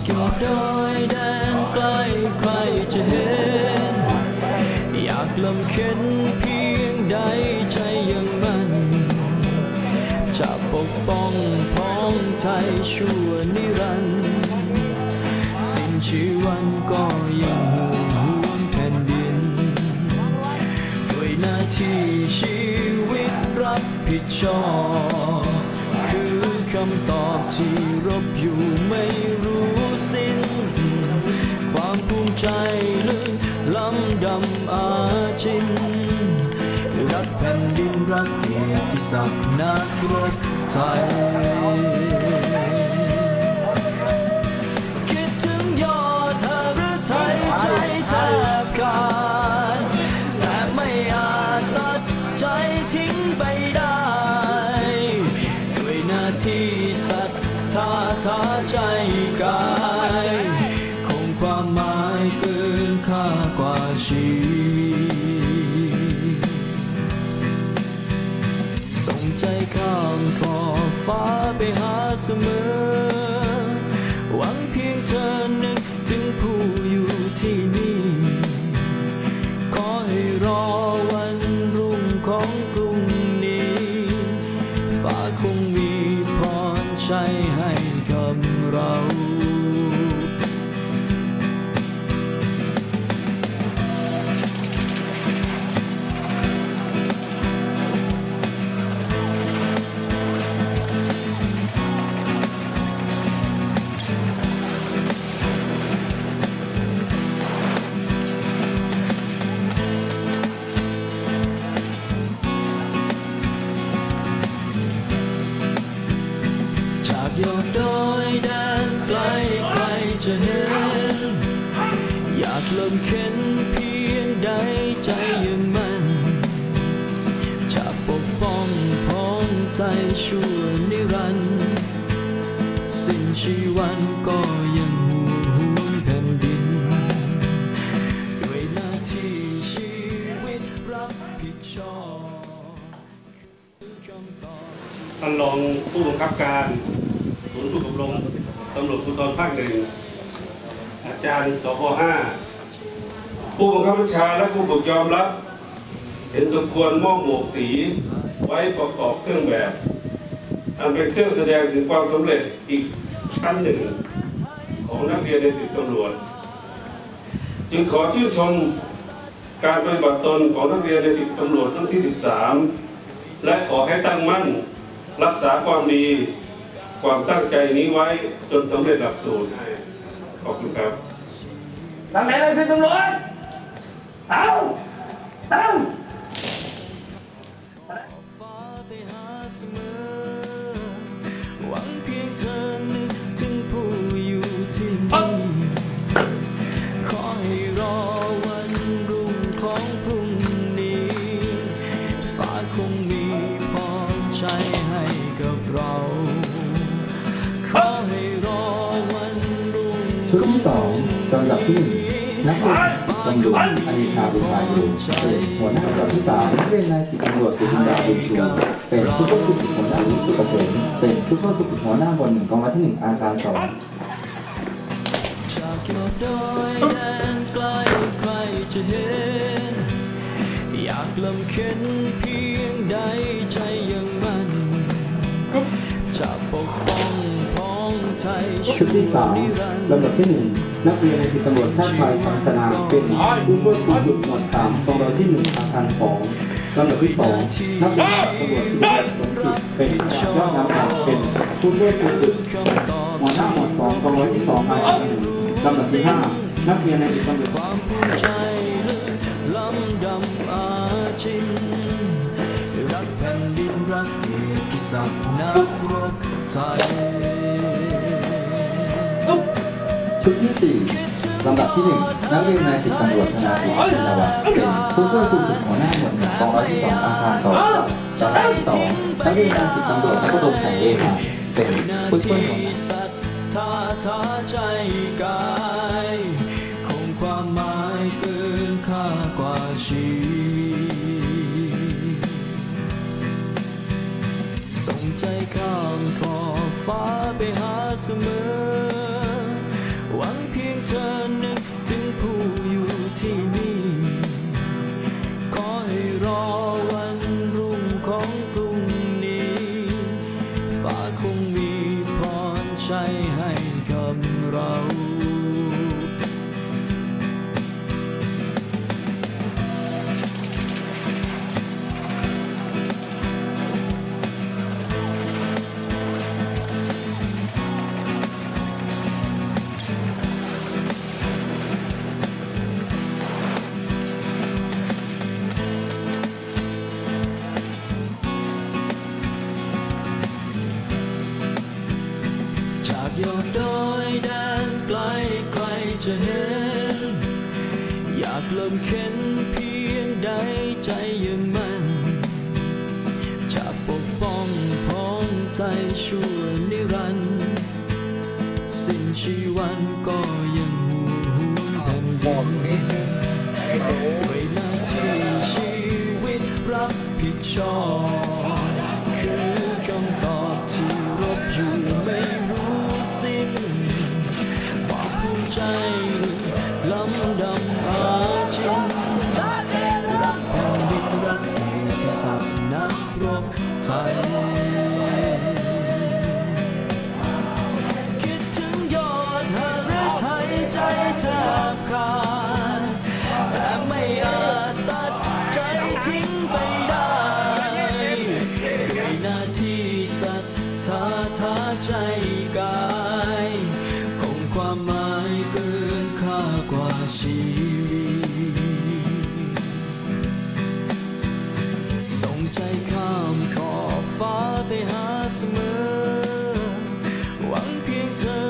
ากยอดดอยแดนไกลใครจะเห็น อยากลำเข็นเพียงใดใจยังมันจะปกป้องพ้องไทยชั่วนิรันดร์สิ้นชีวันก็ยังห่วงแผ่นดิน ด้วยหน้าที่ชีวิตรับผิดชอบ คือคำตอบที่รบอยู่ไม่รู้ ใจลึกล้ำดำอาจิน รักแผ่นดินรักเกียรติศักดิ์นักรบไทย คิดถึงยอดหฤทัยใจแทบขาดแต่ไม่อาจตัดใจทิ้งไปได้ ด้วยหน้าที่ศรัทธาท้าใจกาย ข้ามขอบฟ้าไปหาเสมอ ยอดดอยแดนไกลใครจะเห็น อยากลมเข็นเพียงใดใจยังมันจะปกป้องพ้องใจชั่วนิรันดร์สิ้นชีวันก็ยังห่วงแผ่นดิน ด้วยหน้าที่ชีวิตรับผิดชอบคือคำตอบ ท่านรองผู้บังคับการ ศูนย์ฝึกอบรมตำรวจภูธรภาคหนึ่งอาจารย์สพห้าผู้บังคับบัญชาและผู้ปกยอมรับ เห็นสมควรมอบหมวกสีไว้ประกอบเครื่องแบบอันเป็นเครื่องแสดงถึงความสำเร็จอีกชั้นหนึ่ง ของนักเรียนในสิบตำรวจ จึงขอชื่นชมการปฏิบัติตนของนักเรียนในสิบตำรวจรุ่นที่ 13 และขอให้ตั้งมั่น รักษาความดี ความตั้งใจนี้ไว้จนสำเร็จหลักสูตรขอบคุณครับทางไหนเลยพี่ตำรวจเอาเอา ดับที่หนึ่งนักเรียนตำรวจอนิชาบุญมายุเป็นหัวหน้าลำดับที่สามเรียนนายสิบตำรวจสุรินดาบุญชูเป็นผู้ควบคุมหัวหน้าวิสุกเกษมเป็นผู้ควบคุมหัวหน้าบนหนึ่งกองร้อยที่หนึ่งอาคารสองอยากลำเข็นเพียงใดใจยังมันจะปกป้อง ชุดที่สามนิรันดร์ลำดับที่หนึ่งนักเรียนในสิบตำรวจชาติไทยสังสนาเป็นผู้ควบคุมหยุดหมวดสามกองร้อยที่หนึ่งอาคารสองลำดับที่สองนักเรียนตำรวจที่ได้ลงจิตเป็นยอดน้ำหนักเป็นผู้ควบคุมหยุดคำตอบหัวหน้าหมวดสองกองร้อยที่สองอาคารหนึ่งลำดับที่ห้านักเรียนในสิบตำรวจความภูมิใจลึกล้ำดำอาจินรักแผ่นดินรักเกียรติศักดิ์นักรบไทย ที่หนึ่งนักเรียนนายสิบตำรวจธนาภูมิชินวัฒน์เป็นผู้ช่วยครูฝึกหัวหน้าหมวดหนึ่งกองร้อยที่สองอาคารสองลำดับที่สองนักเรียนนายสิบตำรวจนักดมแสงเวหาเป็นผู้ช่วยหัวหน้าทธาท้าใจกายคงความหมายเกิน จะเห็น อยากลมเข็นเพียงใดใจยังมัน จะปกป้องพ้องใจชั่วนิรันดร์สิ้นชีวันก็ยังห่วงแผ่นดินด้วยหน้าที่ชีวิตรับผิดชอบ ล้ำดำอาจินรักแผ่นดินรักเกียรติศักดิ์นักรบไทยคิดถึงยอดหาฤทัยใจแทบขาดแต่ไม่อาจตัดใจทิ้งไปได้ด้วยหน้าที่ศรัทธาท้าใจกายคงความหมาย return.